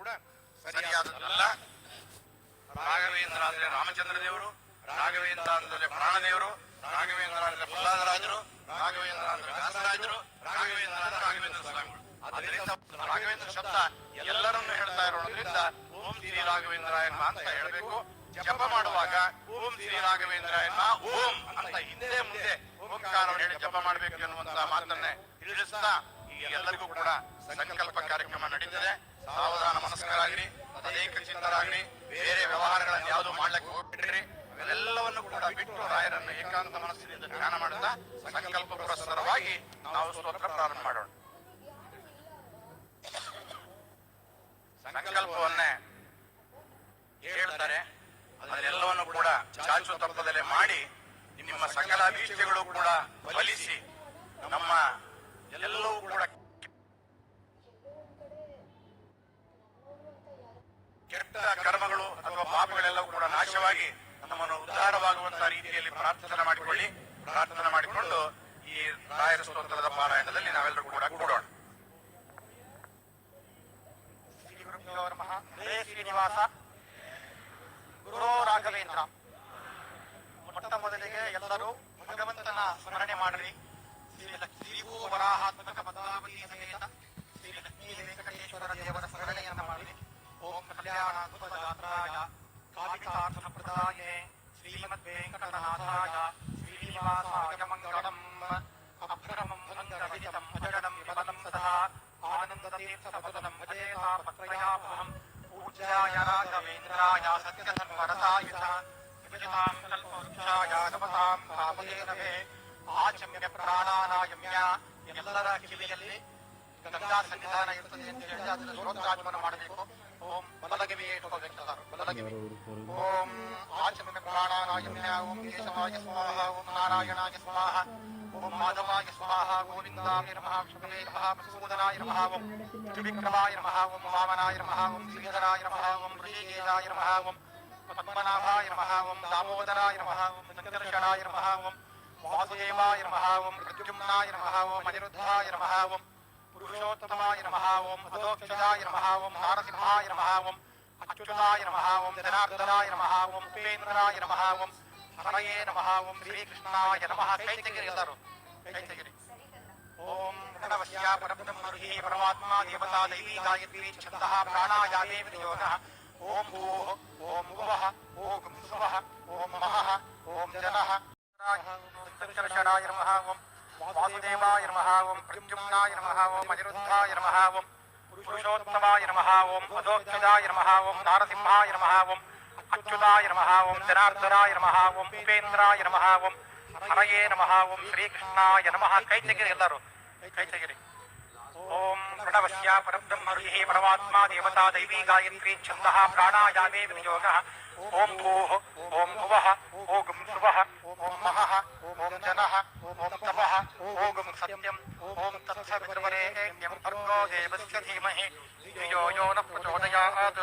ಕೂಡ ಸರಿಯಾದಲ್ಲ ರಾಘವೇಂದ್ರ ಅಂದ್ರೆ ರಾಮಚಂದ್ರ ದೇವರು ರಾಘವೇಂದ್ರ ಅಂದ್ರೆ ಪ್ರಾಣದೇವರು ರಾಘವೇಂದ್ರ ಅಂದ್ರೆ ಪ್ರಹ್ಲಾದರಾಜರು ರಾಘವೇಂದ್ರ ಅಂದ್ರೆ ವ್ಯಾಸರಾಜರು ರಾಘವೇಂದ್ರ ಅಂದ್ರೆ ರಾಘವೇಂದ್ರ ಸ್ವಾಮಿಗಳು ಅದರಿಂದ ರಾಘವೇಂದ್ರ ಶಬ್ದ ಎಲ್ಲರನ್ನು ಹೇಳ್ತಾ ಇರೋದ್ರಿಂದ ಓಂ ಶ್ರೀ ರಾಘವೇಂದ್ರ ಎಂಬ ಅಂತ ಹೇಳಬೇಕು ಜಪ ಮಾಡುವಾಗ ಓಂ ಶ್ರೀ ರಾಘವೇಂದ್ರ ಎಂಬ ಓಂ ಅಂತ ಹಿಂದೆ ಮುಂದೆ ಓಂಕಾರ ಹೇಳಿ ಜಪ ಮಾಡಬೇಕು ಎನ್ನುವಂತ ಮಾತನ್ನೇ ತಿಳಿಸ್ತಾ ಎಲ್ಲರಿಗೂ ಕೂಡ ಸಂಕಲ್ಪ ಕಾರ್ಯಕ್ರಮ ನಡೀತದೆ ಸಾವಧಾನ ಮನಸ್ಕರಾಗಲಿ ಅನೇಕ ಚಿಂತರಾಗಲಿ ಬೇರೆ ವ್ಯವಹಾರಗಳನ್ನು ಯಾವುದು ಮಾಡ್ಲಿಕ್ಕೆ ಹೋಗ್ಬಿಟ್ರಿ ಅವೆಲ್ಲವನ್ನು ಕೂಡ ಬಿಟ್ಟು ರಾಯರನ್ನ ಏಕಾಂತ ಮನಸ್ಸಿನಿಂದ ಧ್ಯಾನ ಮಾಡುತ್ತಾ ಸಂಕಲ್ಪ ನಾವು ಸ್ತೋತ್ರ ಪ್ರಾರಂಭ ಮಾಡೋಣ ಸಂಕಲ್ಪವನ್ನೇ ಹೇಳ್ತಾರೆ ಅದನ್ನೆಲ್ಲವನ್ನು ಕೂಡ ಚಾಚು ತಪ್ಪದಲ್ಲೇ ಮಾಡಿ ನಿಮ್ಮ ಸಕಲ ಕೂಡ ನಮಸ್ಕಾರ ಗುರುಗಳೇ ಗುರುಗಳೇ ಶ್ರೀ ವ್ರೋಮ ಮಹಾ ಶ್ರೀ ನಿವಾಸ ಗುರು ರಾಘವೇಂದ್ರ ಮತ್ತ ಮೊದಲಿಗೆ ಎಲ್ಲರೂ ಭಗವಂತನ ಸ್ಮರಣೆ ಮಾಡಲಿ ಶ್ರೀ ಲಕ್ಷ್ಮೀ ವರಾಹಾ ಸಂಪತ ವದಾವತಿ ಸೇನತಾ ಶ್ರೀ ಲಕ್ಷ್ಮೀನ ಕೇಶವರ ದೇವರ ಸ್ಮರಣೆಯನ್ನು ಮಾಡಲಿ ಓಂ ಕಲ್ಯಾಣ ಕುಜಾತ್ರಾ ಯಾ ಕಾಳೀತಾ ಸಂಪದಾನೇ ಶ್ರೀಮತ್ ವೆಂಕಟನಾಥಾ ತತೇ ತವ ಪದಮವೇ ಮಾ ಪ್ರಕಯಾ ಪಹಂ 우ಚ್ಚಾಯ ಯರ ಕವೀತ್ರಾ ಞಾಶತ್ ಕಥರ್ ಪರತಾ ಯತಾ ಇಪಿತಾಮ್ ತಲ್ಪೋ 우ಚ್ಚಾ ಗನವತಾಂ ಪಾಪುನೇನವೇ ಆಚಮ್ಯ ಪ್ರಾಣಾನಾಯಮ್ಮ್ಯಾ ಎಲ್ಲರಾ ಕಿವಿಗಳಲ್ಲಿ ಗದಕಾರ್ ನಿಧಾನ ಇರುತ್ತದೆ ಅಂತ ಹೇಳಿ ಅದನ್ನ ರೋಚಾ ಆತ್ಮನ ಮಾಡಬೇಕು ಓಂ ಮಲಗವಿಯೇ ತಪದಕಾರ್ ಮಲಗವಿ ಓಂ ಆಚಮ್ಯ ಪ್ರಾಣಾನಾಯಮ್ಮ್ಯಾ ಓಂ ಕೇಶವಾಯ ಸ್ವಾಹಾ ಓಂ ನಾರಾಯಣಾಯ ಸ್ವಾಹಾ ఓం మాధవాయ స్వాహ గోవిందాయ నమః విష్ణువే నమః మధుసూదనాయ నమః ఓం త్రివిక్రమాయ నమః ఓం వామనాయ నమః ఓం శ్రీధరాయ నమః ఓం శ్రీకేదాయ నమః ఓం పద్మనాభాయ నమః ఓం దామోదరాయ నమః ఓం సందర్శనాయ నమః ఓం వాసుదేవాయ నమః ఓం ప్రత్యుమ్నాయ అనిరుద్ధాయ నమః పురుషోత్తమాయ నమః ఓం అధోక్షదాయ నారసింహాయ నమః అచ్యుతాయ నమః ఓం ధనార్దనాయ ఉపేంద్రాయ నమః రమయే నమ ఓం శ్రీకృష్ణాయ నమ కైతగిరి ಎಲ್ಲರೂ కైతగిరి ఓం ప్రణవస్య పరబ్రహ్మరుహి పరమాత్మా దేవతా దైవీ గాయత్రీ ఛంద ప్రాణాయామే వినియోగ ఓం భూ ఓం భువః ఓం శువః ఓం మహః ఓం జనః చరచరాయ నమ ఓం వాసుదేవాయ నమ ఓం ప్రద్యుమ్నాయ నమ ఓం అనిరుద్ధాయ నమ ఓం పురుషోత్తమాయ నమ ఓం అధోక్షజాయ నమ ఓం నారసింహాయ నమ ఓం అచ్యుతాయ నమ ఓం జనార్దనాయ నమ ఓం ఉపేంద్రాయ నమ ఓం హరయే నమ ఓం శ్రీకృష్ణాయ నమ కైతగిరి ಎಲ್ಲರು ಕೈತಗಿರಿ ಓಂ ಪ್ರಣವಸ್ಯ ಪರಬ್ರಹ್ಮ ಋಷಿ ಪರಮಾತ್ಮ ದೇವತಾ ದೈವೀ ಗಾಯತ್ರಿ ಛಂದಃ ಪ್ರಾಣಾಯಾಮೇ ವಿನಿಯೋಗ ಓಂ ಭೂಃ ಓಂ ಭುವಃ ಓಂ ಸುವಃ ಓಂ ಮಹಃ ಓಂ ಜನಃ ಓಂ ತಪಃ ಓಂ ಸತ್ಯಂ ಓಂ ತತ್ಸವಿದ್ವರೇಣ್ಯಂ ಭರ್ಗೋ ದೇವಸ್ಯ ಧೀಮಹಿ ಧಿಯೋ ಯೋ ನ ಪ್ರಚೋದಯಾತ್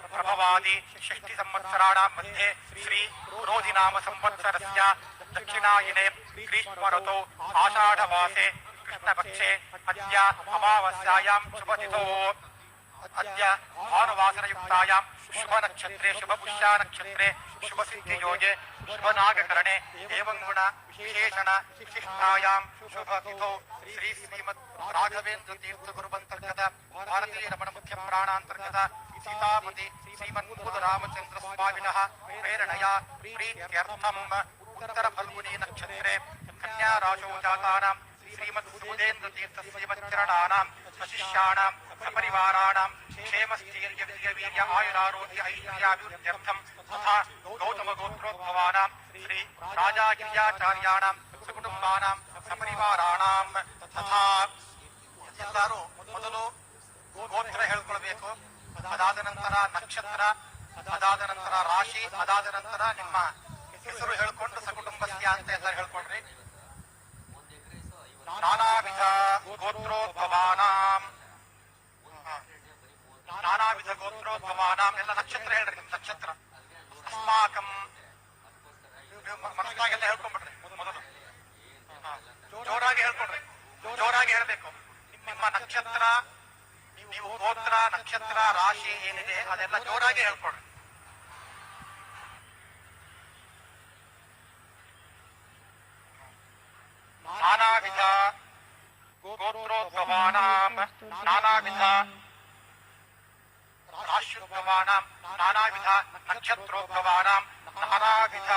प्रभवादि षष्टिसंवत्सराणां मध्ये संवत्सर दक्षिणायने ग्रीष्मरतौ आषाढमासे कृष्णपक्षे अद्य अमावस्यायां शुभतिथौ अद्य भानुवासरयुक्तायां शुभनक्षत्रे शुभपुष्यानक्षत्रे शुभसिद्धियोगे शुभनागकरणे एवं गुण विशेषण शिष्टायां शुभ तिथो श्री श्रीमद् रमण मुख्य प्राणांतर्गत சீதாபதி ஸ்ரீமத்புத ராமச்சந்திர சுவாமினः प्रेरणया प्रीत्यर्थम् उत्तरफल्गुनी नक्षत्रे कन्याराशौ जातानां श्रीमद्बुधेन्द्रतीर्थस्य वच्चरणानाम् वशिष्याणाम् सपरिवाराणाम् क्षेमस्थीर्यवीर्य आयुरारोग्य ऐश्वर्याभिवृद्ध्यर्थम् तथा गौतमगोत्रोद्भवानाम् श्री राजागिरियाचार्याणाम् சுகுடும்பானாம் ಸಪರಿವಾರಾಣಾಂ ತಥಾ ಎಲ್ಲರೂ ಮೊದಲು ಗೋತ್ರ ಹೇಳ್ಕೊಳ್ಬೇಕು ಅದಾದ ನಂತರ ನಕ್ಷತ್ರ ಅದಾದ ನಂತರ ರಾಶಿ ಅದಾದ ನಂತರ ನಿಮ್ಮ ಹೆಸರು ಹೇಳ್ಕೊಂಡು ಸಕುಟುಂಬಸ್ಯ ಅಂತ ಎಲ್ಲ ವಿಧ ಗೋತ್ರೋದ್ಭವಾನ ನಾನಾ ವಿಧ ಗೋತ್ರೋದ್ಭವಾನ ಎಲ್ಲ ನಕ್ಷತ್ರ ಹೇಳ್ರಿ ನಿಮ್ ನಕ್ಷತ್ರ ಅಸ್ಮಾಕಂ ಮನಸ್ಸಾಗೆಲ್ಲ ಹೇಳ್ಕೊಂಡ್ಬಿಡ್ರಿ ಮೊದಲು ಜೋರಾಗಿ ಹೇಳ್ಕೊಂಡ್ರಿ ಜೋರಾಗಿ ಹೇಳ್ಬೇಕು ನಿಮ್ಮ ನಕ್ಷತ್ರ నిమోతోన నక్షత్ర రాశి ఏనిది అదెల్ల జోరగాే హెల్కొడరు తానా విధ కోత్రోకవనాం నానా విధ రాశ్యుద్ధవనాం తానా విధ నక్షత్రోకవనాం నానా విధ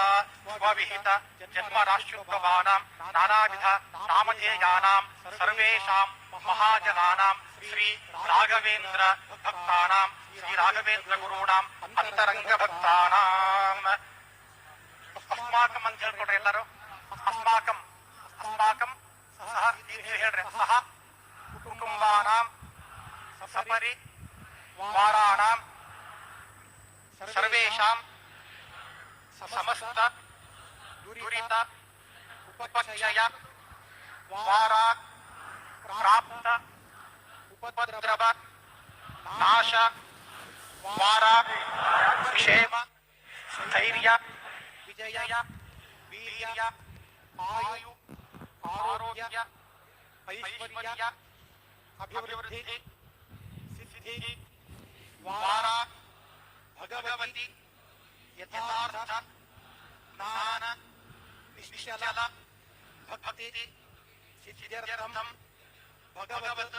వభిhita యత్వా రాశ్యుద్ధవనాం తానా విధ సామజే జ్ఞానాం సర్వేషాం మహా జ్ఞానాం శ్రీ రాఘవేంద్ర భక్తానాం శ్రీ రాఘవేంద్ర గురువునాಂ అంతరంగ భక్తానాం ಅಸ್ಮಾಕಂ ಅಂತ ಹೇಳ್ಕೊಡ್ರಿ ಎಲ್ಲರೂ ಅಸ್ಮಾಕಂ ಅಸ್ಮಾಕಂ ಸಹ ನೀವು ಹೇಳ್ರಿ ಸಹ ಕುಟುಂಬಾನಾಂ ಸಪರಿ ವಾರಾಣಾಂ ಸರ್ವೇಷಾಂ ಸಮಸ್ತ ದುರಿತ ಉಪಚಯ ವಾರಾ ಪ್ರಾಪ್ತ ಉಪದ್ರವ ನಾಶ ವಾರ ಕ್ಷೇಮ ಸ್ಥೈರ್ಯ ವಿಜಯ ವೀರ್ಯ ಆಯು ಆರೋಗ್ಯ ಐಶ್ವರ್ಯ ಅಭಿವೃದ್ಧಿ ಸಿದ್ಧಿ ವಾರ ಭಗವತಿ ಯಥಾರ್ಥ ಜ್ಞಾನ ನಿಶ್ಚಲ ಭಕ್ತಿ ಸಿದ್ಧರ್ಥಂ ಭಗವತ್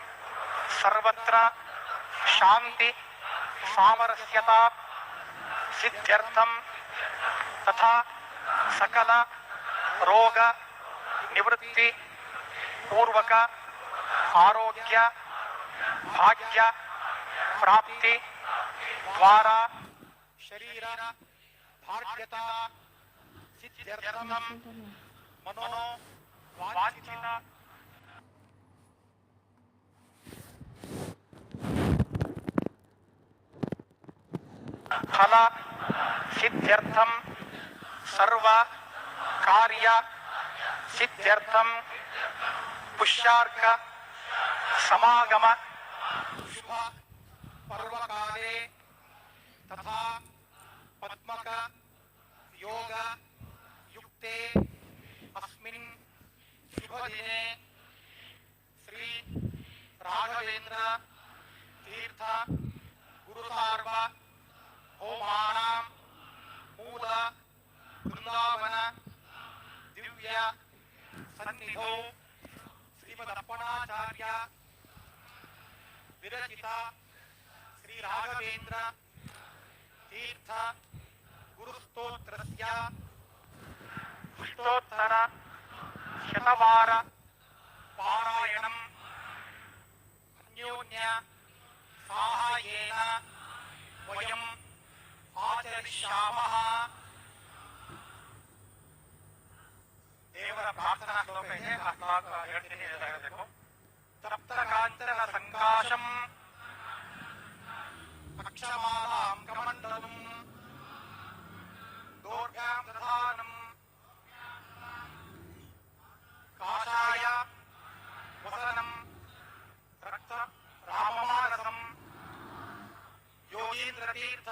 सर्वत्र शांति सामरस्यता सिद्ध्यर्थम तथा सकल रोग निवृत्ति पूर्वक आरोग्य भाग्य प्राप्ति द्वारा शरीर भाग्यता सिद्ध्यर्थम मनो वाचिता फल सिद्ध्यर्थ सर्व कार्य सिद्ध्यर्थ पुष्यार्क समागम शुभ तथा पद्मक योग युक्ते अस्मिन् श्री तीर्थ होमानां मूल वृन्दावन दिव्य सन्निधौ श्रीमदप्पणाचार्य विरचित श्री राघवेन्द्र तीर्थ गुरुस्तोत्रस्य अष्टोत्तर शतवार पारायणम् अन्योन्य साहाय्य गमिष्यामः देवता प्रार्थना श्लोक है अस्माक ಹೇಳ್ತೀನಿ देखो सप्तकांचन संकाशम पक्षमालां कमण्डलम् दोर्भ्यां दधानम् काशाय वसनम् रक्त राममानसम् योगीन्द्रतीर्थ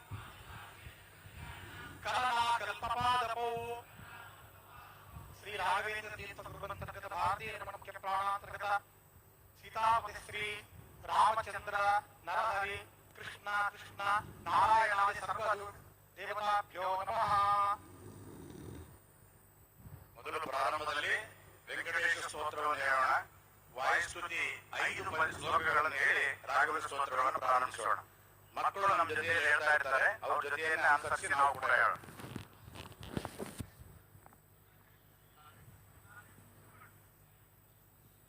కలనాకల్పపాదపౌ శ్రీ రాఘవేంద్ర తీర్థ గురువంతర్గత భారతీయ ముఖ్య ప్రాణాంతర్గత సీతాపతి శ్రీ రామచంద్ర నరహరి కృష్ణ కృష్ణ నారాయణాది సర్వలు దేవతాభ్యో నమ ಪ್ರಾರಂಭದಲ್ಲಿ ವೆಂಕಟೇಶ ಸ್ತೋತ್ರವನ್ನು ಹೇಳೋಣ ಐದು ಶ್ಲೋಕಗಳನ್ನು ಹೇಳಿ ರಾಘವೇಂದ್ರ ಸ್ತೋತ್ರವನ್ನು ಪ್ರಾರಂಭಿಸೋಣ ಮಕ್ಕಳನ ಜೊತೆಯೇ ಹೇಳ್ತಾ ಇರ್ತಾರೆ ಅವರ ಜೊತೆಯೇ ನಾನು ಅಷ್ಟಕ್ಕೆ ಹೋಗ್ತಾಯಿರೋ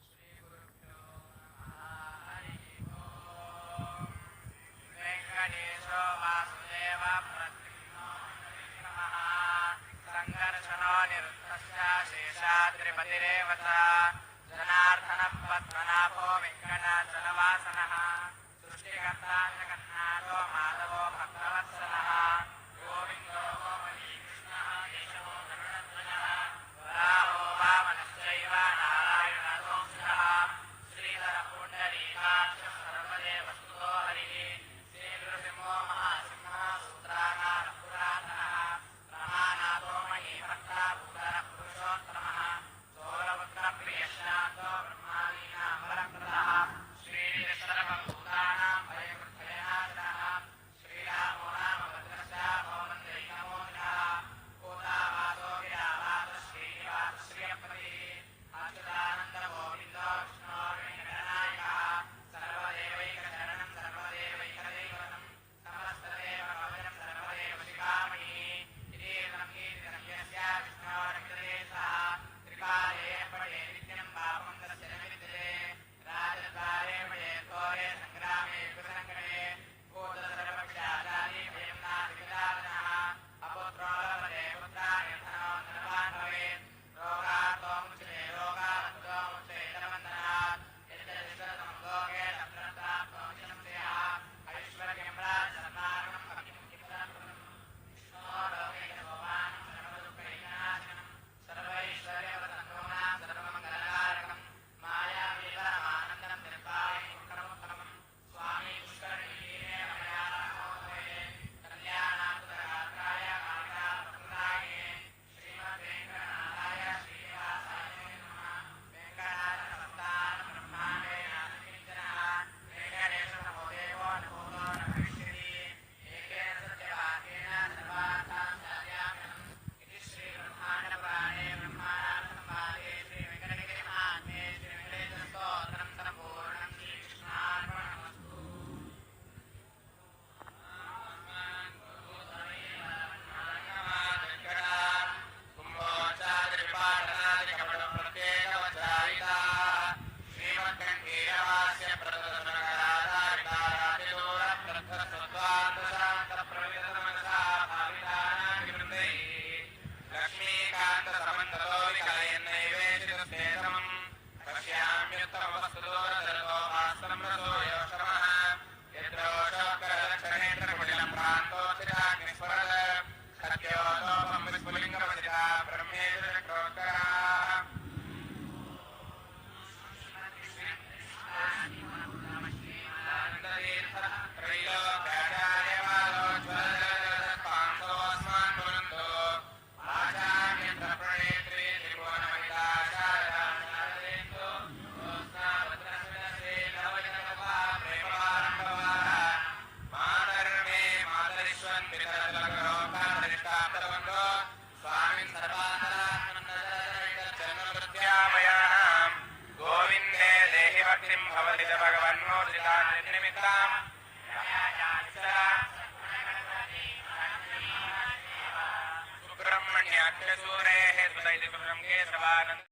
ಶ್ರೀ ಗುರುಭ್ಯೋ ನಮಃ ಶ್ರೀ ಗಣೇಶೋ ಮಹೇಶ್ವರ ಪ್ರತಿಷ್ಠಾ ನಮಃ ಸಂಘರ್ಷಣ ನಿರ್ಕ್ತಸ್ಯ ಶೇಷಾ ತ್ರಿಪತಿ ರೇವತ ಜನಾರ್ಥನ ಪತ್ನನಾಪೋ ವಿಘ್ನನಾಶನವಾಸನಃ กันตาชกันนาโตมาตโวผักตวัสนา